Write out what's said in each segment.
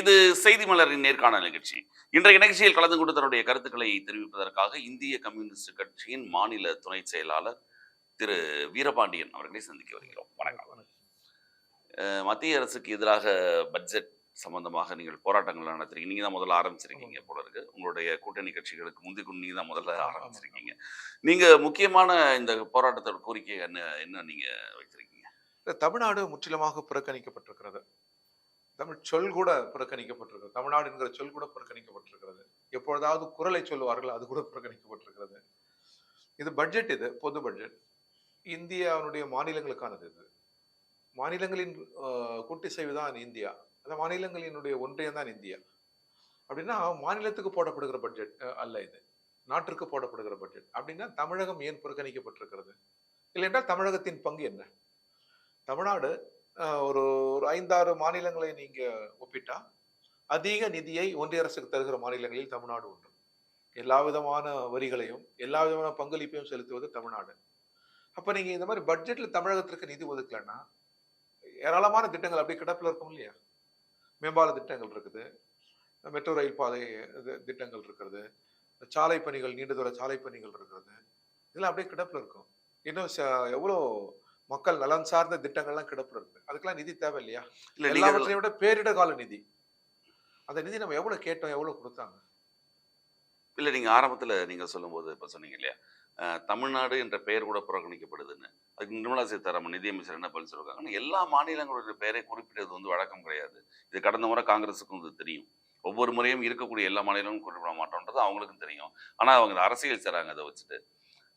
இது செய்தி மலரின் நேர்காணல் நிகழ்ச்சி. இன்றைய நிகழ்ச்சியில் கலந்து கொண்டு தன்னுடைய கருத்துக்களை தெரிவிப்பதற்காக இந்திய கம்யூனிஸ்ட் கட்சியின் மாநில துணை செயலாளர் திரு வீரபாண்டியன் அவர்களை சந்திக்க வருகிறோம். வணக்கம். மத்திய அரசுக்கு எதிராக பட்ஜெட் சம்பந்தமாக நீங்கள் போராட்டங்கள் நடத்துறீங்க. நீங்க தான் முதல்ல ஆரம்பிச்சிருக்கீங்க போல இருக்கு. உங்களுடைய கூட்டணி கட்சிகளுக்கு முந்தி நீங்க தான் முதல்ல ஆரம்பிச்சிருக்கீங்க. நீங்க முக்கியமான இந்த போராட்டத்தோட கோரிக்கை என்ன என்ன நீங்க வைத்திருக்கீங்க? தமிழ்நாடு முற்றிலுமாக புறக்கணிக்கப்பட்டிருக்கிறது. தமிழ் சொல் கூட புறக்கணிக்கப்பட்டிருக்கிறது. தமிழ்நாடு என்கிற சொல் கூட புறக்கணிக்கப்பட்டிருக்கிறது. எப்பொழுதாவது குரலை சொல்லுவார்கள் அது கூட புறக்கணிக்கப்பட்டிருக்கிறது. இது பட்ஜெட் இது பொது பட்ஜெட் இந்தியாவுடைய மாநிலங்களுக்கானது இது. மாநிலங்களின் ஆஹ், கூட்டிசைவு தான் இந்தியா. அந்த மாநிலங்களினுடைய ஒன்றியம் தான் இந்தியா. அப்படின்னா மாநிலத்துக்கு போடப்படுகிற பட்ஜெட் அல்ல இது. நாட்டிற்கு போடப்படுகிற பட்ஜெட் அப்படின்னா தமிழகம் ஏன் புறக்கணிக்கப்பட்டிருக்கிறது? இல்லை என்றால் தமிழகத்தின் பங்கு என்ன? தமிழ்நாடு ஒரு ஒரு ஐந்தாறு மாநிலங்களை நீங்க ஒப்பிட்டா அதிக நிதியை ஒன்றிய அரசுக்கு தருகிற மாநிலங்களில் தமிழ்நாடு ஒன்று. எல்லா விதமான வரிகளையும் எல்லா விதமான பங்களிப்பையும் செலுத்துவது தமிழ்நாடு. அப்போ நீங்கள் இந்த மாதிரி பட்ஜெட்டில் தமிழகத்திற்கு நிதி ஒதுக்கலைன்னா ஏராளமான திட்டங்கள் அப்படியே கிடப்பில் இருக்கும் இல்லையா? மேம்பால திட்டங்கள் இருக்குது. மெட்ரோ ரயில் பாதை திட்டங்கள் இருக்கிறது. சாலை பணிகள் நீண்ட தூர சாலை பணிகள் இருக்கிறது. இதெல்லாம் அப்படியே கிடப்பில் இருக்கும். இன்னும் ச- எவ்வளோ மக்கள் நலன் சார்ந்த திட்டங்கள்லாம் இருக்கு அதுக்கெல்லாம் நிதி தேவை இல்லையா எல்லாவற்றையும் விட பேரிட கால நிதி. அந்த நிதி நம்ம எவ்வளவு கேட்டோம் எவ்வளவு கொடுத்தாங்க? இல்ல நீங்க ஆரம்பத்துல நீங்க சொல்லும்போது இப்ப சொன்னீங்க இல்லையா? தமிழ்நாடு என்ற பெயர் கூட புறக்கணிக்கப்படுதுன்னு. அதுக்கு நிர்மலா சீதாராமன் நிதியமைச்சர் என்ன பதில் சொல்லிருக்காங்கன்னா எல்லா மாநிலங்களுடைய பெயரை குறிப்பிடுவது வந்து வழக்கம் கிடையாது. இது கடந்த முறை காங்கிரஸுக்கும் இது தெரியும். ஒவ்வொரு முறையும் இருக்கக்கூடிய எல்லா மாநிலங்களும் குறிப்பிட மாட்டோன்றது அவங்களுக்கும் தெரியும். ஆனா அவங்க அரசியல் செய்றாங்க அதை வச்சுட்டு.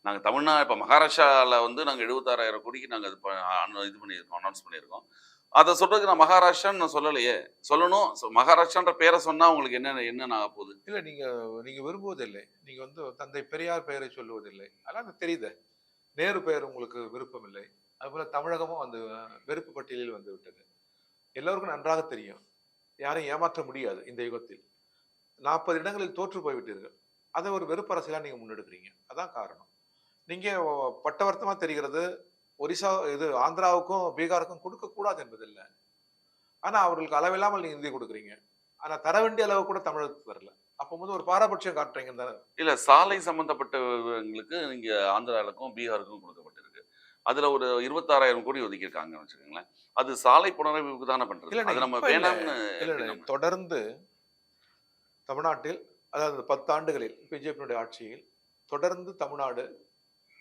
நாங்கள் தமிழ்நாடு இப்போ மகாராஷ்டிராவில் வந்து நாங்கள் எழுபத்தாறாயிரம் கோடிக்கு நாங்கள் இது அனு- இது பண்ணியிருக்கோம் அனௌன்ஸ் பண்ணியிருக்கோம். அதை சொல்றதுக்கு நான் மகாராஷ்டிரான்னு நான் சொல்லலையே. சொல்லணும் மகாராஷ்டிரான்ற பேரை சொன்னா உங்களுக்கு என்ன என்ன ஆக போகுது? இல்ல நீங்க நீங்க விரும்புவதில்லை. நீங்க வந்து தந்தை பெரியார் பெயரை சொல்லுவதில்லை. அதெல்லாம் எனக்கு தெரியுது. நேரு பெயர் உங்களுக்கு விருப்பம் இல்லை அதுபோல தமிழகமும் அந்த வெறுப்பு பட்டியலில் வந்து விட்டது. எல்லோருக்கும் நன்றாக தெரியும். யாரையும் ஏமாற்ற முடியாது இந்த யுகத்தில். நாற்பது இடங்களில் தோற்று போய்விட்டீர்கள். அதை ஒரு வெறுப்பு நீங்கள் முன்னெடுக்கிறீங்க. அதான் காரணம். நீங்க பட்டவர்த்தமா தெரிகிறது ஒரிசா இது ஆந்திராவுக்கும் பீகாருக்கும் கொடுக்க கூடாது என்பதில்லை. ஆனா அவர்களுக்கு அளவில்லாமல் நீங்க நிதி கொடுக்குறீங்க. ஆனா தர வேண்டிய அளவு கூட தமிழகத்துக்கு வரல. அப்போ வந்து ஒரு பாரபட்சம் காட்டுறீங்க தானே. இல்ல சாலை சம்பந்தப்பட்டவங்களுக்கு நீங்க ஆந்திராவுக்கும் பீகாருக்கும் கொடுக்கப்பட்டிருக்கு. அதுல ஒரு இருபத்தாறாயிரம் கோடி ஒதுக்கியிருக்காங்கன்னு வச்சுக்கோங்களேன். அது சாலை புனரமைப்புக்கு தானே அது நம்ம. வேணாம்னு தொடர்ந்து தமிழ்நாட்டில் அதாவது பத்தாண்டுகளில் பிஜேபியினுடைய ஆட்சியில் தொடர்ந்து தமிழ்நாடு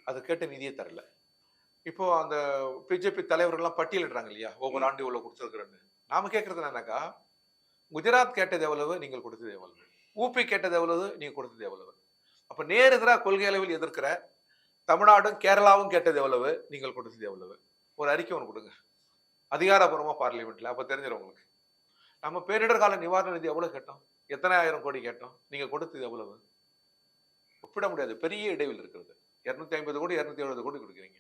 அது கேட்ட நிதியை தரல. இப்போ அந்த பிஜேபி தலைவர்கள்லாம் பட்டியலிடுறாங்க இல்லையா ஒவ்வொரு ஆண்டு இவ்வளவு கொடுத்துருக்குறேன்னு. நாம கேட்கறது என்னன்னாக்கா குஜராத் கேட்டது எவ்வளவு? நீங்கள் கொடுத்தது எவ்வளவு. ஊபி கேட்டது எவ்வளவு? நீங்க கொடுத்தது எவ்வளவு. அப்ப நேர் எதிராக கொள்கை அளவில் எதிர்க்கிற தமிழ்நாடும் கேரளாவும் கேட்டது எவ்வளவு? நீங்கள் கொடுத்தது எவ்வளவு? ஒரு அறிக்கை ஒன்று கொடுங்க. அதிகாரப்பூர்வமா பார்லிமெண்ட்ல. அப்ப தெரிஞ்சிடும் உங்களுக்கு. நம்ம பேரிடர் கால நிவாரண நிதி எவ்வளவு கேட்டோம்? எத்தனை ஆயிரம் கோடி கேட்டோம்? நீங்க கொடுத்தது எவ்வளவு? ஒப்பிட முடியாது. பெரிய இடைவெளி இருக்கிறது. இருநூத்தி ஐம்பது கோடி இருநூத்தி எழுபது கோடி கொடுக்குறீங்க.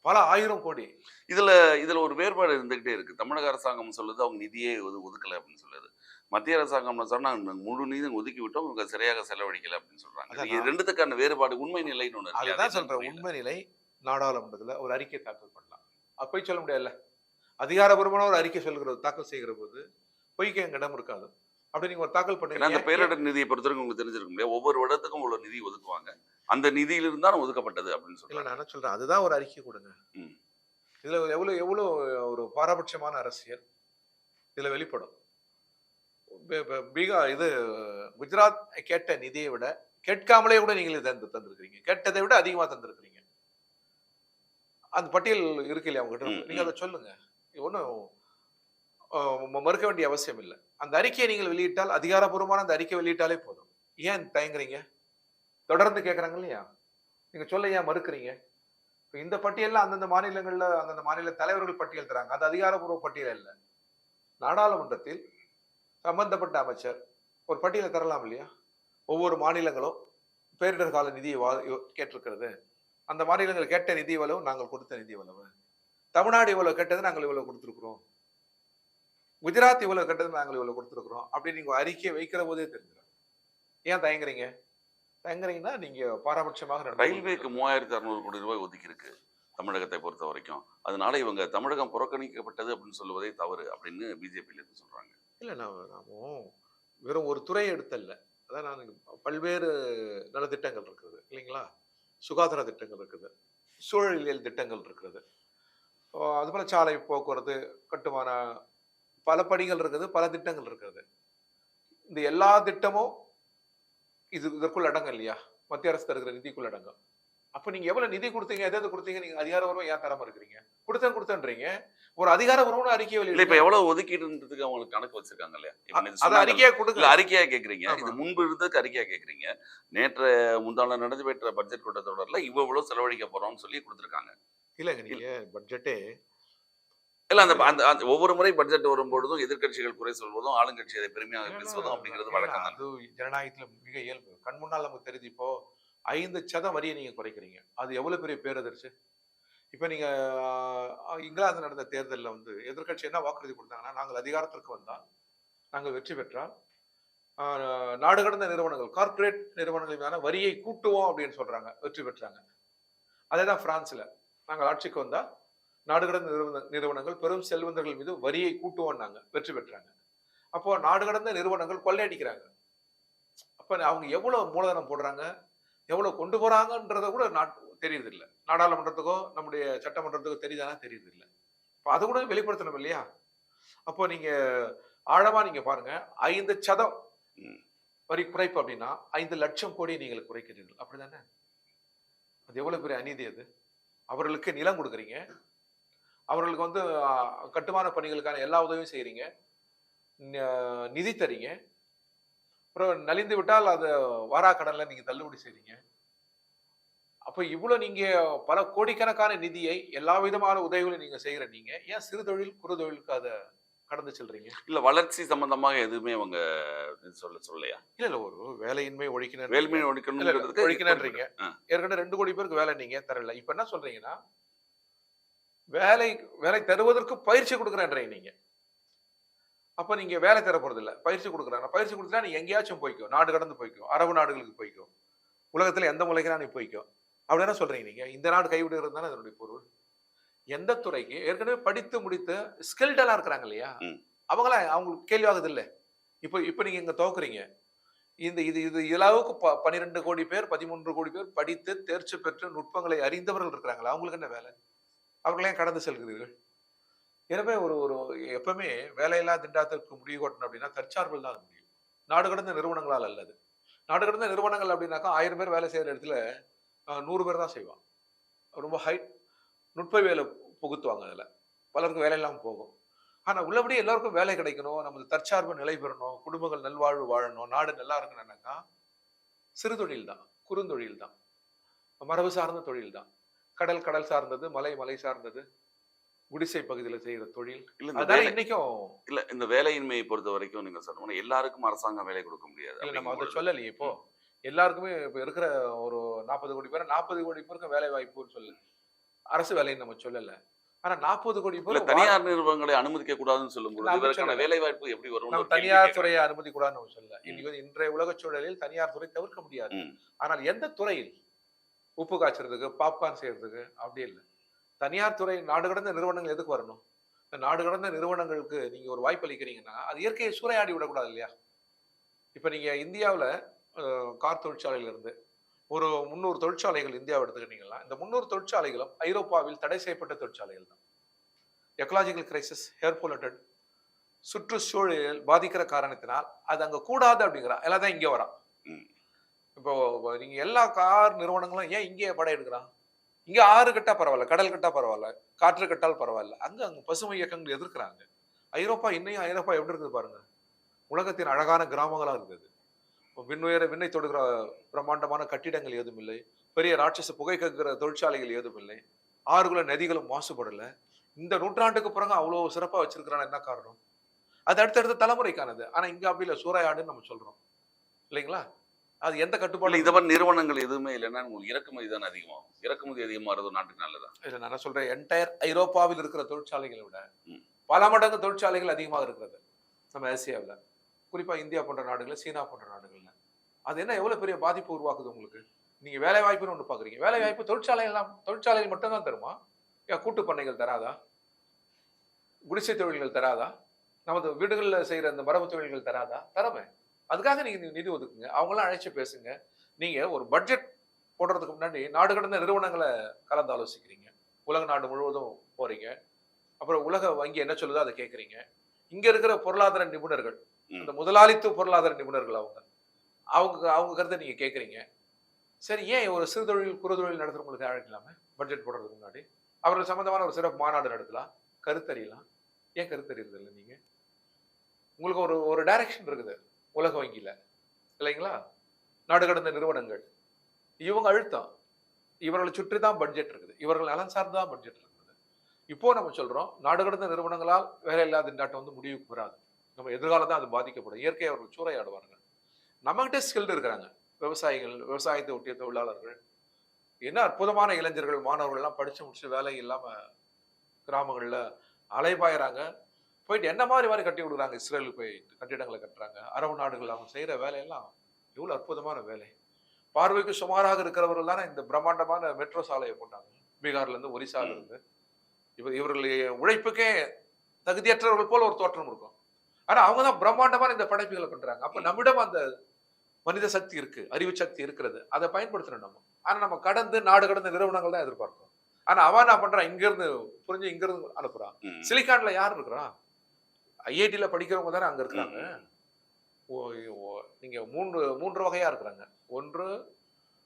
பல ஆயிரம் கோடி. இதுல இதுல ஒரு வேறுபாடு இருந்துகிட்டே இருக்கு. தமிழக அரசாங்கம் சொல்லுது அவங்க நிதியே ஒது ஒதுக்கல அப்படின்னு சொல்லுது. மத்திய அரசாங்கம் சொன்னா நாங்க முழு நிதி ஒதுக்கி விட்டோம் இவங்க சரியாக செலவழிக்கல அப்படின்னு சொல்றாங்க. இது ரெண்டுத்துக்கான வேறுபாடு உண்மை நிலைன்னு இருக்கு. அதுதான் சொல்றேன். உண்மை நிலை நாடாளுமன்றத்துல ஒரு அறிக்கை தாக்கல் பண்ணலாம். அப்ப சொல்ல முடியாதுல்ல. அதிகாரபூர்வமான ஒரு அறிக்கை சொல்கிறது தாக்கல் செய்கிற போது பொய்க்கு எங்க இடம் இருக்காது. அப்படி நீங்க ஒரு தாக்கல் ஏன்னா அந்த பண்ணுங்க பேரிடர் நிதியை பொறுத்தவரைக்கும் உங்களுக்கு தெரிஞ்சிருக்கும் இல்லையா? ஒவ்வொரு வருடத்துக்கும் இவ்வளவு நிதி ஒதுக்குவாங்க. அந்த நிதியிலிருந்து தான் ஒதுக்கப்பட்டது அப்படின்னு சொல்றாங்க. நான் என்ன சொல்றேன். அதுதான் ஒரு அறிக்கை கொடுங்க. இதுல எவ்வளவு எவ்வளவு ஒரு பாரபட்சமான அரசியல் இதுல வெளிப்படும். பீகார் இது குஜராத் கேட்ட நிதியை விட கேட்காமலே கூட நீங்கள் தந்து தந்திருக்கிறீங்க. கேட்டதை விட அதிகமா தந்திருக்கிறீங்க. அந்த பட்டியல் இருக்கு இல்லையா உங்ககிட்ட? ம், நீங்க அதை சொல்லுங்க. ஒன்றும் மறுக்க வேண்டிய அவசியம் இல்லை. அந்த அறிக்கையை நீங்கள் வெளியிட்டால் அதிகாரப்பூர்வமான அந்த அறிக்கை வெளியிட்டாலே போதும். ஏன் தயங்குறீங்க? தொடர்ந்து கேட்குறாங்க இல்லையா? நீங்கள் சொல்ல ஏன் மறுக்கிறீங்க? இப்போ இந்த பட்டியலில் அந்தந்த மாநிலங்களில் அந்தந்த மாநில தலைவர்கள் பட்டியல் தராங்க. அது அதிகாரப்பூர்வ பட்டியல் இல்லை நாடாளுமன்றத்தில் சம்பந்தப்பட்ட அமைச்சர் ஒரு பட்டியலை தரலாம் இல்லையா? ஒவ்வொரு மாநிலங்களும் பேரிடர் கால நிதியை வா கேட்டிருக்கிறது. அந்த மாநிலங்கள் கேட்ட நிதி வளவு நாங்கள் கொடுத்த நிதி வளவு தமிழ்நாடு இவ்வளவு கேட்டது நாங்கள் இவ்வளவு கொடுத்துருக்குறோம். குஜராத் இவ்வளவு கேட்டது நாங்கள் இவ்வளவு கொடுத்துருக்குறோம் அப்படின்னு நீங்க அறிக்கையை வைக்கிற போதே தெரிஞ்சிடும். ஏன் தயங்குறீங்க? தயங்குறீங்கன்னா நீங்க பாரபட்சமாக ரயில்வேக்கு மூவாயிரத்தி அறுநூறு கோடி ரூபாய் ஒதுக்கி இருக்கு தமிழகத்தை பொறுத்த வரைக்கும். அதனால இவங்க தமிழகம் புறக்கணிக்கப்பட்டது அப்படின்னு சொல்லுவதே தவறு அப்படின்னு பிஜேபியில இருந்து சொல்றாங்க. இல்ல நான் நாமும் வெறும் ஒரு துறையை எடுத்தல்ல. அதான் நான் பல்வேறு நலத்திட்டங்கள் இருக்குது இல்லைங்களா? சுகாதார திட்டங்கள் இருக்குது சூழலியல் திட்டங்கள் இருக்கிறது ஆஹ் அது போல சாலை போக்குவரத்து கட்டுமான பல பணிகள் இருக்குது பல திட்டங்கள் இருக்கிறது இந்த எல்லா திட்டமும் இது இதற்குள் அடங்கும் இல்லையா? மத்திய அரசு தருகிற நிதிக்குள் அடங்கும். அப்ப நீங்க எவ்வளவு நிதி கொடுத்தீங்க எதாவது கொடுத்தீங்க நீங்க அதிகாரபூர்வம் ஏன் தராம இருக்கிறீங்க? கொடுத்தேன் கொடுத்தேன்றீங்க. ஒரு அதிகாரபூர்வமான அறிக்கை இல்ல இப்ப எவ்வளவு ஒதுக்கீடுன்றதுக்கு அவங்களுக்கு கணக்கு வச்சிருக்காங்க இல்லையா? அதை. அறிக்கையா கொடுங்க. அறிக்கையா கேக்குறீங்க. இது முன்பு இருந்ததுக்கு அறிக்கையா கேக்குறீங்க. நேற்று முந்தான நடந்து பெற்ற பட்ஜெட் கூட்டத்தொடர்ல இவ்வளவு செலவழிக்க போறோம்னு சொல்லி கொடுத்திருக்காங்க. இல்லங்க நீங்க பட்ஜெட்டே இல்ல அந்த அந்த ஒவ்வொரு முறை பட்ஜெட் வரும்பொழுதும் எதிர்க்கட்சிகள் குறை சொல்வதும் ஆளுங்கட்சி அதை பெருமையாக பேசுவதும் அப்படிங்கிறது வழக்கம் தான் ஜனநாயகத்துல மிக இயல்பு. கண் முன்னால் நமக்கு தெரியுது இப்போ ஐந்து சதம் வரியை நீங்க குறைக்கிறீங்க. அது எவ்வளவு பெரிய பேரதிர்ச்சி? இப்ப நீங்க ஆஹ், இங்கிலாந்து நடந்த தேர்தல்ல வந்து எதிர்க்கட்சி என்ன வாக்குறுதி கொடுத்தாங்கன்னா நாங்கள் அதிகாரத்திற்கு வந்தால் நாங்கள் வெற்றி பெற்றால் நாடு கடந்த நிறுவனங்கள் கார்ப்பரேட் நிறுவனங்கள் மீதான வரியை கூட்டுவோம் அப்படின்னு சொல்றாங்க வெற்றி பெற்றாங்க. அதே தான் பிரான்ஸ்ல. நாங்கள் ஆட்சிக்கு வந்தா நாடு கடந்த நிறுவன நிறுவனங்கள் பெரும் செல்வந்தர்கள் மீது வரியை கூட்டுவோம்னாங்க வெற்றி பெற்றாங்க. அப்போ நாடு கடந்த நிறுவனங்கள் கொள்ளையடிக்கிறாங்க. அப்ப அவங்க எவ்வளவு மூலதனம் போடுறாங்க? எவ்வளவு கொண்டு போறாங்கன்றத கூட நாட் தெரியுது இல்ல நாடாளுமன்றத்துக்கோ நம்முடைய சட்டமன்றத்துக்கோ தெரியுதானா? தெரியுது இல்ல அப்ப அது கூட வெளிப்படுத்தணும் இல்லையா? அப்போ நீங்க ஆழமா நீங்க பாருங்க. ஐந்து சதம். வரி குறைப்பு அப்படின்னா ஐந்து லட்சம் கோடி நீங்கள் குறைக்கிறீர்கள். அப்படிதானே? அது எவ்வளவு பெரிய அநீதி அது? அவர்களுக்கு நிலம் கொடுக்குறீங்க. அவர்களுக்கு வந்து கட்டுமான பணிகளுக்கான எல்லா உதவியும் செய்றீங்க. ந- நிதி தரீங்க. அப்புறம் நலிந்து விட்டால் அது வாராக்கடன்ல நீங்க தள்ளுபடி செய்றீங்க. அப்ப இவ்வளவு நீங்க பல கோடிக்கணக்கான நிதியை எல்லா விதமான உதவிகளையும் நீங்க செய்யற நீங்க ஏன் சிறு தொழில் குறு தொழிலுக்கு அதை கடந்து செல்றீங்க? இல்ல வளர்ச்சி சம்பந்தமாக எதுவுமே அவங்க சொல்ல சொல்லலையா? இல்ல இல்ல ஒரு வேலையின்மை ஒழிக்கணும் இல்ல, ஒழிக்கணுங்கிறதுக்கு ஒழிக்கணுன்றீங்க. ஏற்கனவே ரெண்டு கோடி பேருக்கு வேலை நீங்க தரல. இப்ப என்ன சொல்றீங்கன்னா வேலை வேலை தருவதற்கு பயிற்சி கொடுக்குறேன்றீங்க நீங்க. அப்ப நீங்க வேலை தர போறது இல்ல பயிற்சி கொடுக்குறாங்க பயிற்சி கொடுத்தா நீ எங்கேயாச்சும் போய்க்கோ. நாடு கடந்து போய்க்கோ. அரபு நாடுகளுக்கு போய்க்கோ. உலகத்துல எந்த மூலைக்கு நீ போய்க்கோ? அப்படி என்ன சொல்றீங்க நீங்க? இந்த நாடு கைவிடுகிறது தானே அதனுடைய பொருள்? எந்த துறைக்கு? ஏற்கனவே படித்து முடித்து ஸ்கில்டெல்லாம் இருக்கிறாங்க இல்லையா? ம். அவங்களாம் அவங்களுக்கு கேள்வி ஆகுது இல்ல. இப்போ இப்போ நீங்க இங்க துவக்குறீங்க இந்த இது இது இளவுக்கு ப பன்னிரெண்டு கோடி பேர் பதிமூன்று கோடி பேர் படித்து தேர்ச்சி பெற்று நுட்பங்களை அறிந்தவர்கள் இருக்கிறாங்களா? அவங்களுக்கு என்ன வேலை? அவர்களையும் கடந்து செல்கிறீர்கள். எனவே ஒரு ஒரு எப்பவுமே வேலையில்லா திண்டாத்திற்கு முடிவு கொட்டணும் அப்படின்னா தற்சார்பில் தான் முடியும். நாடு கடந்த நிறுவனங்களால் அல்லது நாடு கடந்த நிறுவனங்கள் அப்படின்னாக்கா ஆயிரம் பேர் வேலை செய்கிற இடத்துல நூறு பேர் தான் செய்வான் ரொம்ப ஹை நுட்ப வேலை புகுத்துவாங்க அதில். பலருக்கும் வேலை இல்லாமல் போகும். ஆனால் உள்ளபடி எல்லாருக்கும் வேலை கிடைக்கணும். நமது தற்சார்பு நிலை பெறணும். குடும்பங்கள் நல்வாழ்வு வாழணும். நாடு நல்லா இருக்கணும்னாக்கா சிறு தொழில் தான் குறுந்தொழில் தான் மரபு சார்ந்த தொழில் தான். கடல் கடல் சார்ந்தது மலை மலை சார்ந்தது குடிசை பகுதியில் செய்யற தொழில். இல்ல இன்னைக்கும் இல்ல இந்த வேலையின்மையை பொறுத்த வரைக்கும் நீங்க சொல்லணும் எல்லாருக்கும் அரசாங்கம் வேலை கொடுக்க முடியாது. இல்ல நம்ம அதை சொல்லலையே இப்போ. எல்லாருக்குமே இப்ப இருக்கிற ஒரு நாற்பது கோடி பேர் நாற்பது கோடி பேருக்கு வேலை வாய்ப்புன்னு சொல்லு. அரசு வேலைன்னு நம்ம சொல்லல. ஆனா நாற்பது கோடி பேர் தனியார் நிறுவனங்களை அனுமதிக்க கூடாதுன்னு சொல்லும்போது அப்படி இதற்கான. வேலை வாய்ப்பு எப்படி வரும் தனியார் துறையை அனுமதி கூடாதுன்னு சொல்லல. இன்னைக்கு இன்றைய உலக சூழலில் தனியார் துறை தவிர்க்க முடியாது. ஆனால் எந்த துறையில் உப்பு காய்ச்சறதுக்கு பாப்கார்ன் செய்யறதுக்கு அப்படி இல்லை. தனியார் துறை நாடு கடந்த நிறுவனங்கள் எதுக்கு வரணும்? இந்த நாடு கடந்த நிறுவனங்களுக்கு நீங்க ஒரு வாய்ப்பு அளிக்கிறீங்கன்னா அது இயற்கையை சூறையாடி விடக்கூடாது இல்லையா? இப்ப நீங்க இந்தியாவில் கார் தொழிற்சாலையிலிருந்து ஒரு முந்நூறு தொழிற்சாலைகள் இந்தியாவை எடுத்துக்கிட்டீங்கன்னா இந்த முந்நூறு தொழிற்சாலைகளும் ஐரோப்பாவில் தடை செய்யப்பட்ட தொழிற்சாலைகள் தான். எக்கலாஜிக்கல் கிரைசிஸ் ஏர் பொலட்டட் சுற்றுச்சூழல் பாதிக்கிற காரணத்தினால் அது அங்கே கூடாது அப்படிங்கிறா. எல்லாம் தான் இங்கே வரான். ம். இப்போ நீங்க எல்லா கார் நிறுவனங்களும் ஏன் இங்கே படையெடுக்கிறான் இங்க ஆறு கட்டா பரவாயில்ல கடல் கட்டா பரவாயில்ல காற்று கட்டால் பரவாயில்ல. அங்க அங்க பசுமை இயக்கங்கள் எதிர்க்கிறாங்க. ஐரோப்பா இன்னையும் ஐரோப்பா எப்படி இருக்குது பாருங்க? உலகத்தின் அழகான கிராமங்களா இருக்குது விண்ணுயர விண்ணை தொடுகிற பிரம்மாண்டமான கட்டிடங்கள் ஏதும் இல்லை. பெரிய ராட்சச புகை கக்குற தொழிற்சாலைகள் ஏதும் இல்லை. ஆறுகளும் நதிகளும் மாசுபடல. இந்த நூற்றாண்டுக்கு பிறகு அவ்வளோ சிறப்பாக வச்சிருக்கிறான் என்ன காரணம்? அது அடுத்தடுத்த தலைமுறைக்கானது. ஆனால் இங்கே அப்படி இல்லை. சூறையாடுன்னு நம்ம சொல்கிறோம் இல்லைங்களா? அது எந்த கட்டுப்பாடு இந்த மாதிரி நிறுவனங்கள் எதுவுமே இல்லைன்னா உங்களுக்கு இறக்குமதி தான் அதிகமாகும் இறக்குமதி அதிகமாகிறது நாட்டுக்கு நல்லதா? இல்ல நான் சொல்றேன் என்டையர் ஐரோப்பாவில் இருக்கிற தொழிற்சாலைகளை விட. பல மடங்கு தொழிற்சாலைகள் அதிகமாக இருக்கிறது நம்ம ஆசியாவில். குறிப்பா இந்தியா போன்ற நாடுகள் சீனா போன்ற நாடுகள்ல. அது என்ன எவ்வளவு பெரிய பாதிப்பு உருவாக்குது உங்களுக்கு? நீங்க வேலை வாய்ப்புன்னு ஒன்று பாக்குறீங்க வேலை வாய்ப்பு தொழிற்சாலை எல்லாம் தொழிற்சாலைகள் மட்டும்தான் தருமா? ஏன் கூட்டு பண்ணைகள் தராதா? குடிசை தொழில்கள் தராதா? நமது வீடுகளில் செய்யற அந்த மரபு தொழில்கள் தராதா? தரமே. அதுக்காக நீங்க நி- நிதி ஒதுக்குங்க. அவங்களாம் அழைச்சு பேசுங்க. நீங்க ஒரு பட்ஜெட் போடுறதுக்கு முன்னாடி நாடு கடந்த நிறுவனங்களை கலந்து ஆலோசிக்கிறீங்க. உலக நாடு முழுவதும் போறீங்க. அப்புறம் உலக வங்கி என்ன சொல்லுதோ அதை கேட்குறீங்க இங்க இருக்கிற பொருளாதார நிபுணர்கள் ம். அந்த முதலாளித்துவ பொருளாதார நிபுணர்கள் அவங்க. அவங்க அவங்க கருத்தை நீங்க கேட்குறீங்க சரி ஏன் ஒரு சிறு தொழில் குறு தொழில் நடத்துறவங்களுக்கு அழைக்கலாமே பட்ஜெட் போடுறதுக்கு முன்னாடி அவர்கள் சம்பந்தமான ஒரு சிறப்பு மாநாடு நடத்தலாம்? கருத்தறியலாம்? ஏன் கருத்தறியறது இல்லை நீங்க? உங்களுக்கு ஒரு ஒரு டைரக்ஷன் இருக்குது. உலக வங்கியில் இல்லைங்களா? நாடு கடந்த நிறுவனங்கள். இவங்க அழுத்தம். இவர்களை சுற்றி தான் பட்ஜெட் இருக்குது. இவர்கள் நலன் சார்ந்து தான் பட்ஜெட் இருக்குது. இப்போ நம்ம சொல்கிறோம் நாடு கடந்த நிறுவனங்களால் வேலை இல்லாத திண்டாட்டம் வந்து முடிவுக்கு வராது. நம்ம எதிர்காலம் தான் அது பாதிக்கப்படும். இயற்கை அவர்கள் சூறையாடுவார்கள். நம்மகிட்ட ஸ்கில்டு இருக்கிறாங்க. விவசாயிகள் விவசாயத்தை ஒட்டிய தொழிலாளர்கள். என்ன அற்புதமான இளைஞர்கள் மாணவர்கள்லாம் படித்து முடிச்சு வேலை இல்லாமல் கிராமங்களில் அலைபாயிறாங்க. போயிட்டு என்ன மாதிரி மாதிரி கட்டி கொடுக்குறாங்க? இஸ்ரேலுக்கு போய் கட்டிடங்களை கட்டுறாங்க. அரபு நாடுகள் அவங்க செய்யற வேலையெல்லாம் எவ்வளவு அற்புதமான வேலை. பார்வைக்கு சுமாராக இருக்கிறவர்கள் தானே இந்த பிரம்மாண்டமான மெட்ரோ சாலையை போட்டாங்க. பீகார்ல இருந்து ஒரிசால ம். இருந்து இவர் இவர்களுடைய உழைப்புக்கே தகுதியற்றவர்கள் போல ஒரு தோற்றம் இருக்கும். ஆனா அவங்க தான் பிரம்மாண்டமான இந்த படைப்புகளை பண்றாங்க அப்ப நம்மிடம் அந்த மனித சக்தி இருக்கு அறிவு சக்தி இருக்கிறது. அதை பயன்படுத்தணும் நம்ம. ஆனா நம்ம கடந்து நாடு கடந்த நிறுவனங்கள் தான் எதிர்பார்க்கிறோம் ஆனா அவன் என்ன பண்றான்? இங்க இருந்து புரிஞ்சு இங்க இருந்து அனுப்புறான். ம். சிலிக்கான்ல யார் இருக்கிறா? ஐஐடியில் படிக்கிறவங்க தானே அங்க இருக்கிறாங்க. ம். ஓ ஓ, நீங்க மூன்று மூன்று வகையா இருக்கிறாங்க. ஒன்று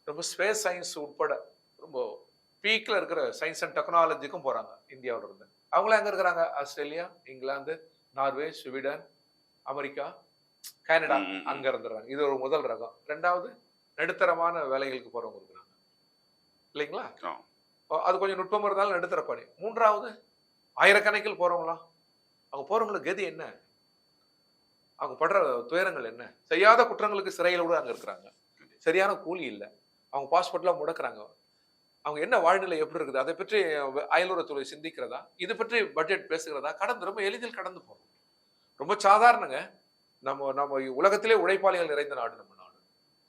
ரொம்ப ஸ்பேஸ் சயின்ஸ் உட்பட ரொம்ப பீக்ல இருக்கிற சயின்ஸ் அண்ட் டெக்னாலஜிக்கும் போறாங்க இந்தியாவுல இருந்து அவங்களாம் எங்க இருக்கிறாங்க? Australia England Norway Sweden America Canada. அங்க இருந்துடுறாங்க. இது ஒரு முதல் ரகம். ரெண்டாவது நடுத்தரமான வேலைகளுக்கு போறவங்க இருக்கிறாங்க. இல்லைங்களா? அது கொஞ்சம் நுட்பம் இருந்தாலும் நடுத்தர பணி. மூன்றாவது ஆயிரக்கணக்கில் போறவங்களாம் அவங்க போறவங்களுக்கு கதி என்ன? அவங்க படுற துயரங்கள் என்ன? செய்யாத குற்றங்களுக்கு சிறையில் கூட அங்க இருக்கிறாங்க. சரியான கூலி இல்லை. அவங்க பாஸ்போர்ட்லாம் முடக்குறாங்க. அவங்க என்ன வாழ்நிலை எப்படி இருக்குது? அதை பற்றி அயலுறத்துறை சிந்திக்கிறதா? இது பற்றி பட்ஜெட் பேசுகிறதா? கடந்து ரொம்ப எளிதில் கடந்து போறோம். ரொம்ப சாதாரணங்க. நம்ம நம்ம உலகத்திலே உழைப்பாளிகள் நிறைந்த நாடு நம்ம நாடு.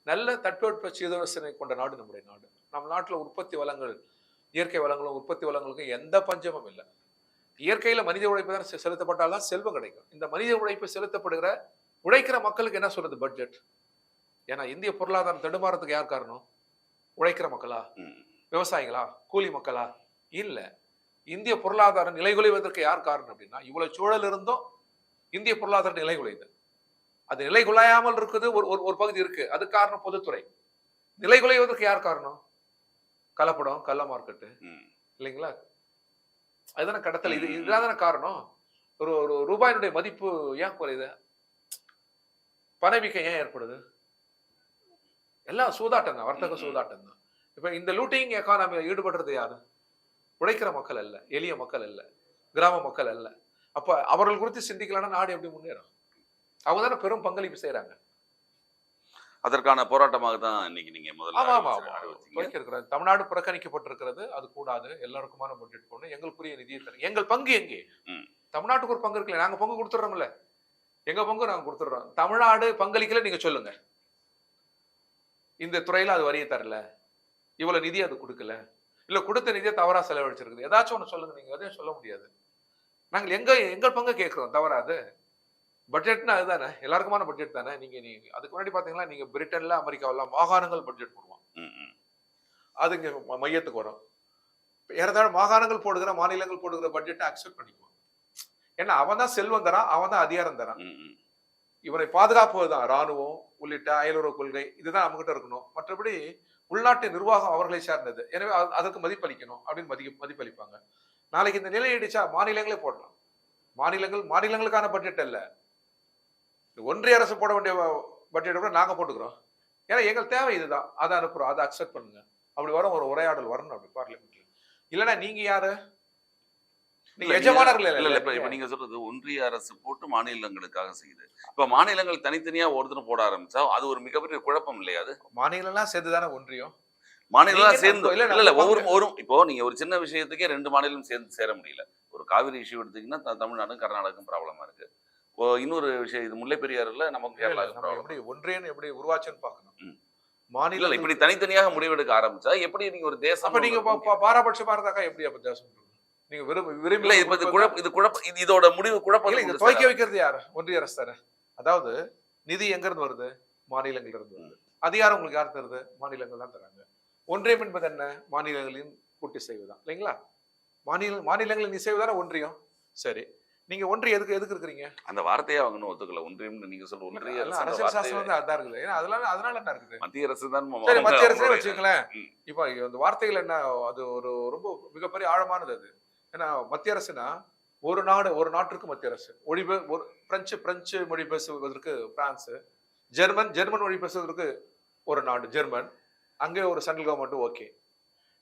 நல்ல தட்பவெட்ப சீதோசனை கொண்ட நாடு நம்முடைய நாடு. நம்ம நாட்டில் உற்பத்தி வளங்கள் இயற்கை வளங்களும் உற்பத்தி வளங்களுக்கும் எந்த பஞ்சமும் இல்லை. இயற்கையில மனித உழைப்பு தான் செ- செலுத்தப்பட்டால்தான் செல்வம் கிடைக்கும். இந்த மனித உழைப்பு செலுத்தப்படுகிற உழைக்கிற மக்களுக்கு என்ன சொல்றது பட்ஜெட் ஏன்னா இந்திய பொருளாதாரம் தடுமாறதுக்கு யார் காரணம்? உழைக்கிற மக்களா. விவசாயிகளா? கூலி மக்களா? இல்ல. இந்திய பொருளாதாரம் நிலைகுலைவதற்கு யார் காரணம் அப்படின்னா இவ்வளவு சூழல் இருந்தும் இந்திய பொருளாதாரம் நிலைகுலையுது அது நிலைகுலையாமல் இருக்குது ஒரு ஒரு- பகுதி இருக்கு. அது காரணம் பொதுத்துறை. நிலைகுலைவதற்கு யார் காரணம்? கலப்படம் கள்ள மார்க்கெட்டு. இல்லைங்களா? அதுதானே கடத்தல். இது. இதுதான் தானே காரணம்? ஒரு ஒரு ரூபாயினுடைய மதிப்பு ஏன் குறையுது? பணவீக்கம் ஏன் ஏற்படுது? எல்லாம் சூதாட்டம் தான் வர்த்தக. சூதாட்டம் தான் இப்ப இந்த லூட்டிங் எக்கானமியில் ஈடுபடுறது யாரு? உழைக்கிற மக்கள் அல்ல எளிய மக்கள் அல்ல கிராம மக்கள் அல்ல. அப்ப அவர்கள் குறித்து சிந்திக்கலன்னா நாடு எப்படி முன்னேறும்? அவங்க தானே பெரும் பங்களிப்பு செய்யறாங்க அதற்கான போராட்டமாக தான் இன்னைக்கு நீங்க முதல்ல தமிழ்நாடு புறக்கணிக்கப்பட்டிருக்கிறது. அது கூடாது. எல்லாருக்குமான பட்ஜெட் போடணும் எங்களுக்குரிய நிதியை தரும் எங்கள் பங்கு எங்கே. தமிழ்நாட்டுக்கு ஒரு பங்கு இருக்குல்ல. நாங்க பங்கு கொடுத்துட்றோம்ல. எங்க பங்கு நாங்க கொடுத்துட்றோம். தமிழ்நாடு பங்களிக்கல நீங்க சொல்லுங்க. இந்த துறையில அது வரியை தரல. இவ்வளவு நிதி அது கொடுக்கல. இல்ல கொடுத்த நிதியை தவறா செலவழிச்சிருக்குது. ஏதாச்சும் ஒண்ணு சொல்லுங்க. நீங்க அதையும் சொல்ல முடியாது. நாங்கள் எங்க எங்கள் பங்கு கேட்கிறோம். தவறாது பட்ஜெட்னா அதுதானே? எல்லாருக்குமான பட்ஜெட் தானே? நீங்க நீங்க அதுக்கு முன்னாடி பாத்தீங்கன்னா நீங்க பிரிட்டன்ல அமெரிக்காவெல்லாம் மாகாணங்கள் பட்ஜெட் போடுவான். அது இங்க மையத்துக்கு வரும். ஏறத்தாழ மாகாணங்கள் போடுகிற மாநிலங்கள் போடுகிற பட்ஜெட்டை அக்செப்ட் பண்ணிக்குவான் ஏன்னா அவன் தான் செல்வம் தரான் அவன் தான் அதிகாரம் தரான். இவனை பாதுகாப்புதான் ராணுவம் உள்ளிட்ட அயலுறவு கொள்கை இதுதான் நம்மகிட்ட இருக்கணும். மற்றபடி உள்நாட்டு நிர்வாகம் அவர்களை சார்ந்தது. எனவே அதற்கு மதிப்பளிக்கணும் அப்படின்னு மதி மதிப்பளிப்பாங்க. நாளைக்கு இந்த நிலை இடிச்சா மாநிலங்களே போடலாம். மாநிலங்கள் மாநிலங்களுக்கான பட்ஜெட் அல்ல. ஒன்றிய அரசு போட வேண்டிய பட்ஜெட் கூட நாங்க போட்டுக்கிறோம். ஏன்னா எங்கள் தேவை இதுதான். அதை அனுப்புறோம். அதை அக்செப்ட் பண்ணுங்க. அப்படி வரும் ஒரு உரையாடல் வரணும் அப்படி பார்லிமெண்ட்ல இல்லைன்னா நீங்க யாரு? நீங்க சொல்றது ஒன்றிய அரசு போட்டு மாநிலங்களுக்காக செய்யுது. இப்ப மாநிலங்கள் தனித்தனியா ஒருத்தர் போட ஆரம்பிச்சா அது ஒரு மிகப்பெரிய குழப்பம் இல்லையா அது? மாநிலம் எல்லாம் சேர்ந்துதானே ஒன்றியம்? மாநிலம் சேர்ந்து இல்ல, இல்ல ஒவ்வொரு ஒரு இப்போ நீங்க ஒரு சின்ன விஷயத்துக்கே ரெண்டு மாநிலம் சேர்ந்து சேர முடியல. ஒரு காவிரி இஷ்யூ எடுத்தீங்கன்னா தமிழ்நாடும் கர்நாடகம் ப்ராப்ளமா இருக்கு. இன்னொரு விஷயம் இது முல்லை பெரியாறுல நமக்கு கேரளா எப்படி ஒன்றியம் எப்படி உருவாச்சுன்னு பார்க்கணும். ம். மாநில இல்ல இல்ல இப்படி தனித்தனியாக முடிவெடுக்க ஆரம்பிச்சா எப்படி நீங்க ஒரு தேசம் அப்ப நீங்க பாரபட்சமா இருந்தாக்கா எப்படி அப்ப தேசம்? நீங்க விரும்ப இல்ல விரும்பி இப்ப இது குழப்ப இது குழப்ப இது இதோட முடிவு குழப்பம் இதை துவைக்க வைக்கிறது யார்? ஒன்றிய அரசு தானே. அதாவது நிதி எங்க இருந்து வருது? மாநிலங்கள்ல இருந்து வருது. அதிகாரம் உங்களுக்கு யார் தருது? மாநிலங்கள் தான் தராங்க. ஒன்றியம் என்பது என்ன? மாநிலங்களின் கூட்டு செய்வதுதான் இல்லைங்களா? மாநில மாநிலங்களின் இசைவு தானே ஒன்றியம்? சரி. நீங்க ஒன்றியம் எதுக்கு எதுக்கு இருக்கிறீங்க? அந்த வார்த்தையை அவங்க ஒத்துக்கல. ஒன்றியம் நீங்க சொல்ற ஒன்றிய அரசியல் சாஸ்திரம் வந்து அதான் இருக்குது. ஏன்னா அதனால அதனால என்ன இருக்குது. மத்திய அரசு தான் சரி மத்திய அரசே ம். இப்போ அந்த வார்த்தைகள் என்ன அது ஒரு ரொம்ப மிகப்பெரிய ஆழமானது அது. ஏன்னா மத்திய அரசுனா ஒரு நாடு ஒரு நாட்டிற்கு மத்திய அரசு. மொழி ஒரு பிரெஞ்சு பிரெஞ்சு மொழி பேசுவதற்கு பிரான்ஸ் ஜெர்மன் ஜெர்மன் மொழி பேசுவதற்கு ஒரு நாடு ஜெர்மன். அங்கே ஒரு சென்ட்ரல் கவர்மெண்ட் ஓகே.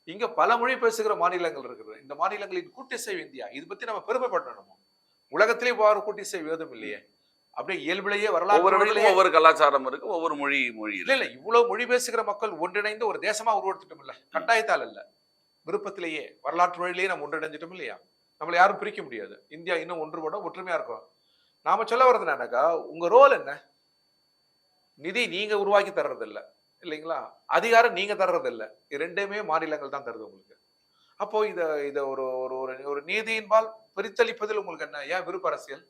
இங்க பல மொழி பேசுகிற மாநிலங்கள் இருக்குது. இந்த மாநிலங்களின் கூட்டிசைவு இந்தியா. இது பத்தி நம்ம பெருமைப்படணும்? உலகத்திலே பாரு கூட்டிசைவு ஏதும் இல்லையே. அப்படியே இயல்பிலேயே ஒவ்வொரு வரலாறு ஒவ்வொரு கலாச்சாரம் இருக்கு ஒவ்வொரு மொழி மொழி இல்ல இல்ல இவ்வளவு மொழி பேசுகிற மக்கள் ஒன்றிணைந்து ஒரு தேசமா உருவெடுத்துட்டோம் இல்ல. கட்டாயத்தால் இல்ல விருப்பத்திலேயே வரலாற்று வழியிலேயே நம்ம ஒன்றிணைஞ்சிட்டோம் இல்லையா? நம்மளை யாரும் பிரிக்க முடியாது. இந்தியா இன்னும் ஒன்றுபட ஒற்றுமையா இருக்கும். நாம சொல்ல வர்றது என்னன்னாக்கா உங்க ரோல் என்ன? நிதி நீங்க உருவாக்கி தர்றது இல்ல இல்லைங்களா? அதிகாரம் நீங்க தர்றது இல்ல இது ரெண்டுமே மாநிலங்கள் தான் தருது உங்களுக்கு. அப்போ இத இத ஒரு ஒரு- ஒரு நீதியின்பால் பிரித்தளிப்பதில் உங்களுக்கு என்ன ஏன் விருப்ப அரசியல்?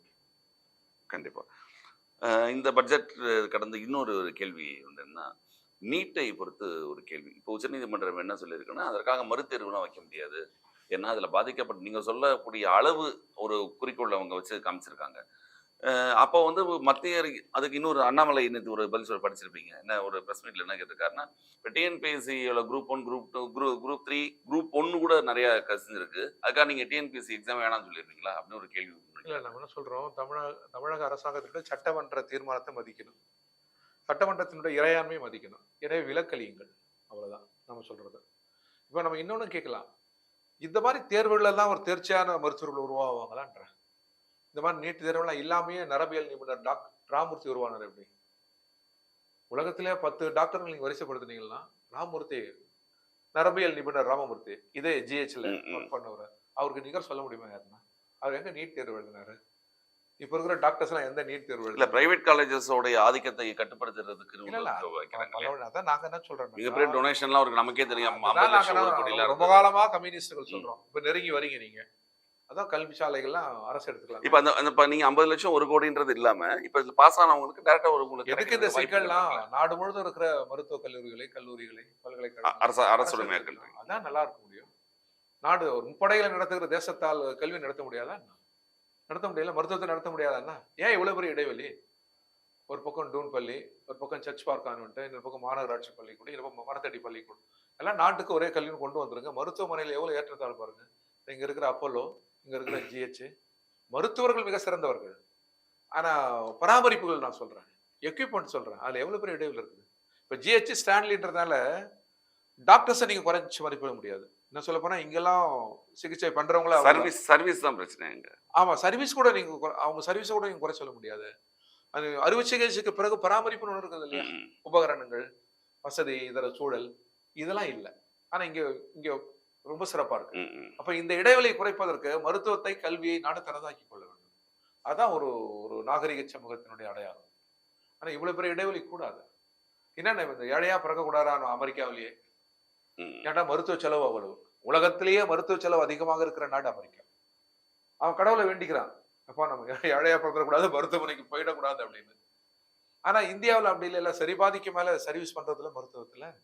கண்டிப்பா. இந்த பட்ஜெட் கடந்த இன்னொரு ஒரு கேள்வி வந்து என்ன நீட்டை பொறுத்து ஒரு கேள்வி. இப்போ உச்சநீதிமன்றம் என்ன சொல்லியிருக்குன்னா அதற்காக மறுதேர்வுலாம் வைக்க முடியாது. ஏன்னா அதில் பாதிக்கப்பட்ட நீங்கள் சொல்லக்கூடிய அளவு ஒரு குறிக்கோள் அவங்க வச்சு காமிச்சிருக்காங்க. அப்போ வந்து மத்திய அதுக்கு இன்னொரு அண்ணாமலை இன்னைக்கு ஒரு பதில் சொல்ல படிச்சிருப்பீங்க. என்ன ஒரு ப்ரெஸ் மீட்ல என்ன கேட்டிருக்காருன்னா இப்போ டிஎன்பிஎஸ்சியோட group one group two group group three group ஒன்று கூட நிறையா கசிஞ்சிருக்கு. அதுக்காக நீங்கள் டிஎன்பிஎஸ்சி எக்ஸாம் வேணாம்னு சொல்லியிருக்கீங்களா? அப்படின்னு ஒரு கேள்வி இல்லை நம்ம என்ன சொல்கிறோம் தமிழக தமிழக அரசாங்கத்தினுடைய சட்டமன்ற தீர்மானத்தை மதிக்கணும். சட்டமன்றத்தினுடைய இறையாண்மையை மதிக்கணும். எனவே விலக்களியுங்கள் அவ்வளோதான் நம்ம சொல்கிறது இப்போ நம்ம இன்னொன்று கேட்கலாம். இந்த மாதிரி தேர்வுகளெல்லாம் ஒரு தேர்ச்சியான மருத்துவர்கள் உருவாகுவாங்களான்றேன் இந்த மாதிரி நீட் தேர்வுலாம் இல்லாமையே நரபியல் நிபுணர் டாக்டர் ராமூர்த்தி உருவானார் எப்படி? உலகத்திலே பத்து டாக்டர்கள் நீங்க வரிசைப்படுத்துனீங்கன்னா ராமூர்த்தி நரபியல் நிபுணர் ராமமூர்த்தி இதே ஜிஹெச்ல. ஒர்க் பண்ணவர். அவருக்கு நிகர் சொல்ல முடியுமா யாருன்னா? அவர் எங்க நீட் தேர்வு எழுதினாரு? இப்ப இருக்கிற டாக்டர்ஸ் எல்லாம் எந்த நீட் தேர்வு இல்ல பிரைவேட் காலேஜஸோட ஆதிக்கத்தை கட்டுப்படுத்துறதுக்கு அதான் நாங்க என்ன சொல்றோம் மிகப்பெரிய டொனேஷன்லாம் அவருக்கு நமக்கே தெரியும். ரொம்ப. காலமா கம்யூனிஸ்டுகள் சொல்றோம். இப்ப நெருங்கி வரீங்க நீங்க. அதான் கல்வி சாலைகள்லாம் அரசு எடுத்துக்கலாம் இப்ப அந்த அந்த இப்ப நீங்க ஐம்பது லட்சம் ஒரு கோடின்றது இல்லாம இப்ப இதுல பாஸ் ஆனவங்களுக்கு டேரக்டா ஒரு உங்களுக்கு எதுக்கு இந்த சிக்கல்லாம்? நாடு முழுவதும் இருக்கிற மருத்துவக் கல்லூரிகளை கல்லூரிகளை பல்கலைக்கழகம் அரசு அரசுடைமையா கல்வி அதான் நல்லா இருக்க முடியும். நாடு ஒரு முப்படைகளை நடத்துகிற தேசத்தால் கல்வி நடத்த முடியாதா? நடத்த முடியல? மருத்துவத்தை நடத்த முடியாதா என்ன? ஏன் இவ்வளவு பெரிய இடைவெளி? ஒரு பக்கம் டூன் பள்ளி ஒரு பக்கம் சர்ச் பார்க் கான்வென்ட் இன்னொரு பக்கம் மாநகராட்சி பள்ளிக்கூடம் இன்னொரு பக்கம் மரத்தடி பள்ளிக்கூடம். எல்லாம் நாட்டுக்கு ஒரே கல்வின்னு கொண்டு வந்துருங்க. மருத்துவமனையில் எவ்வளவு ஏற்றத்தாழ் பாருங்க. இங்க இருக்கிற அப்போலோ இங்க இருக்கிற ஜிஹெச் மருத்துவர்கள் மிக சிறந்தவர்கள். ஆனா பராமரிப்புகள் நான் சொல்றேன். எக்யூப்மெண்ட் சொல்றேன். அதுல எவ்வளவு பெரிய இடைவெளி இருக்குது? இப்ப ஜிஹெச் ஸ்டான்லின்றதுனால டாக்டர்ஸை நீங்க குறைச்சு மதிப்பிட முடியாது. என்ன சொல்ல போனா இங்கெல்லாம் சிகிச்சை பண்றவங்கள அவங்க- சர்வீஸ் சர்வீஸ் தான் பிரச்சனை இங்க ஆமா சர்வீஸ் கூட நீங்க குறை- அவங்க சர்வீஸை கூட நீங்க குறை சொல்ல முடியாது. அது அறுவை சிகிச்சைக்கு பிறகு பராமரிப்புன்னு ஒண்ணு இருக்குது இல்லையா. உபகரணங்கள் வசதி இதர சூழல் இதெல்லாம் இல்லை. ஆனா இங்க இங்க ரொம்ப சிறப்பா இருக்கு. அப்ப இந்த இடைவெளியை குறைப்பதற்கு மருத்துவத்தை கல்வியை நாடு தனதாக்கி கொள்ள வேண்டும். அதான் ஒரு ஒரு நாகரிக சமூகத்தினுடைய அடையாளம். ஆனா இவ்வளவு பெரிய இடைவெளி கூடாது. என்னென்ன இந்த ஏழையா பிறக்கக்கூடாதா அமெரிக்காவிலேயே? ம். ஏன்டா மருத்துவ செலவு அவ்வளவு? உலகத்திலேயே மருத்துவ செலவு அதிகமாக இருக்கிற நாடு அமெரிக்கா. அவன் கடவுளை வேண்டிக்கிறான். அப்பா நம்ம ஏழையா பிறக்கக்கூடாது மருத்துவமனைக்கு போயிடக்கூடாது அப்படின்னு. ஆனா இந்தியாவுல அப்படி இல்லை சரி பாதிக்கு மேல சர்வீஸ் பண்றதுல மருத்துவத்துல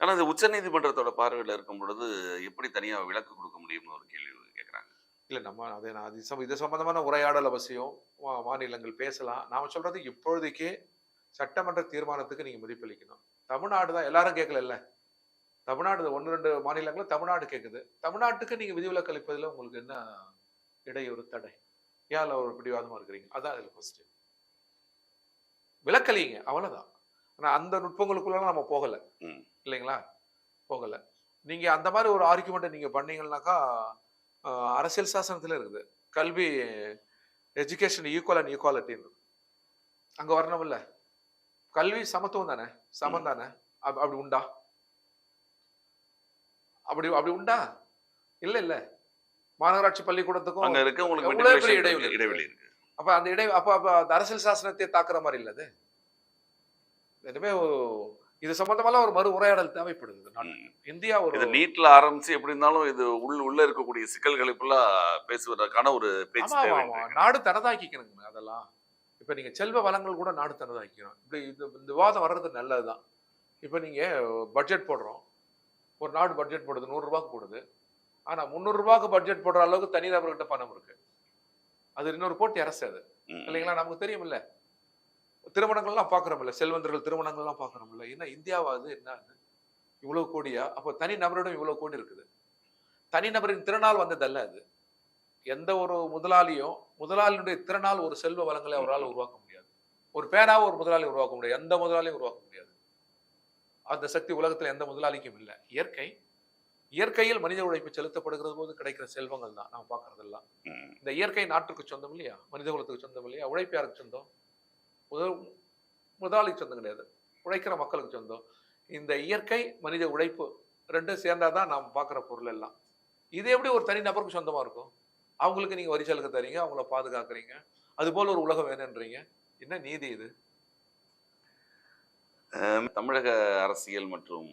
ஆனால் அது உச்சநீதிமன்றத்தோட பார்வையில் இருக்கும் பொழுது எப்படி தனியாக விளக்கு கொடுக்க முடியும்னு ஒரு கேள்வி கேட்குறாங்க இல்லை நம்ம அதை நான் அது சம் இது சம்பந்தமான உரையாடல் அவசியம். மாநிலங்கள் பேசலாம். நாம் சொல்றது இப்பொழுதைக்கே சட்டமன்ற தீர்மானத்துக்கு நீங்கள் மதிப்பளிக்கணும். தமிழ்நாடு தான் எல்லாரும் கேட்கல தமிழ்நாடு ஒன்று ரெண்டு மாநிலங்களும் தமிழ்நாடு கேட்குது தமிழ்நாட்டுக்கு நீங்கள் விதிவிலக்கு அளிப்பதில் உங்களுக்கு என்ன இடையூறு தடை? ஏன் ஒரு பிடிவாதமா இருக்கிறீங்க? அதான் அதில் ஃபஸ்ட்டு விலக்களிங்க அவ்வளோதான் ஆனா அந்த நுட்பங்களுக்குள்ள நம்ம போகல. இல்லைங்களா? போகல. நீங்க அந்த மாதிரி ஒரு ஆர்குமெண்ட்டை நீங்க பண்ணீங்கன்னாக்கா அரசியல் சாசனத்துல இருக்குது. கல்வி எஜுகேஷன் ஈக்குவல் அண்ட் ஈக்குவாலிட்டின்னு அங்க வரணும்ல கல்வி சமத்துவம் தானே? சமம் தானே? அப்- அப்படி உண்டா? அப்படி அப்படி உண்டா? இல்ல இல்ல. மாநகராட்சி பள்ளிக்கூடத்துக்கும் அங்க இருக்க உங்களுக்கு இடைவெளி. இடைவெளி இருக்கு. அப்ப அந்த இடை அப்ப அப்ப அந்த அரசியல் சாசனத்தை தாக்குற மாதிரி இல்ல அது? எனவே இது சம்பந்தமெல்லாம் ஒரு மறு உரையாடல் தேவைப்படுது. இந்தியா ஒரு இது நீட்ல ஆரம்பிச்சு எப்படி இருந்தாலும் இது உள்ள உள்ள இருக்கக்கூடிய சிக்கல்களை ஃபுல்லா பேசுவதற்கான ஒரு பேச்சு நாடு தனதாக்கிக்கணுங்க அதெல்லாம். இப்ப நீங்க செல்வ வளங்கள் கூட நாடு தனதாக்கிக்கணும். இப்படி இது இந்த விவாதம் வர்றது நல்லதுதான். இப்ப நீங்க பட்ஜெட் போடுறோம். ஒரு நாடு பட்ஜெட் போடுது நூறு ரூபாய்க்கு போடுது. ஆனா முந்நூறு ரூபாய்க்கு பட்ஜெட் போடுற அளவுக்கு தனிநபர்கிட்ட பணம் இருக்கு. அது இன்னொரு போட்டி அரசு அது. இல்லைங்களா? நமக்கு தெரியுமில்ல திருமணங்கள்லாம் பார்க்குறோம்ல செல்வந்தர்கள் திருமணங்கள்லாம் பார்க்குறோம்ல என்ன இந்தியாவா அது? என்ன அது? இவ்வளவு கோடியா? அப்போ தனி நபரிடம் இவ்வளவு கோடி இருக்குது. தனிநபரின் திறனால் வந்ததல்ல அது. எந்த ஒரு முதலாளியும் முதலாளியுடைய திறனால் ஒரு செல்வ வளங்களை அவரால் உருவாக்க முடியாது. ஒரு பேனாவை ஒரு முதலாளி உருவாக்க முடியாது. எந்த முதலாளியும் உருவாக்க முடியாது. அந்த சக்தி உலகத்துல எந்த முதலாளிக்கும் இல்லை. இயற்கை இயற்கையில் மனித உழைப்பு செலுத்தப்படுகிறது போது கிடைக்கிற செல்வங்கள் தான். நாம் பார்க்கறதெல்லாம். இந்த இயற்கை நாட்டுக்கு சொந்தம் இல்லையா? மனித குலத்துக்கு சொந்தம் இல்லையா? உழைப்பு யாருக்கு சொந்தம்? முதல் முதலாளிக்கு சொந்தம் கிடையாது. உழைக்கிற மக்களுக்கு சொந்தம். இந்த இயற்கை மனித உழைப்பு ரெண்டும் சேர்ந்தாதான் நாம் பார்க்குற பொருள் எல்லாம். இது எப்படி ஒரு தனி நபருக்கு சொந்தமாக இருக்கும்? அவங்களுக்கு நீங்கள் வரி தரீங்க அவங்கள பாதுகாக்கிறீங்க. அதுபோல் ஒரு உலகம் வேணுன்றீங்க. என்ன நீதி இது? தமிழக அரசியல் மற்றும்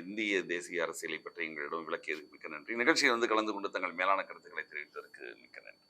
இந்திய தேசிய அரசியலை பற்றி எங்களிடம் விளக்கியதுக்கு மிக்க நன்றி. நிகழ்ச்சியில் வந்து கலந்து கொண்டு தங்கள் மேலான கருத்துக்களை தெரிவித்ததற்கு மிக்க நன்றி.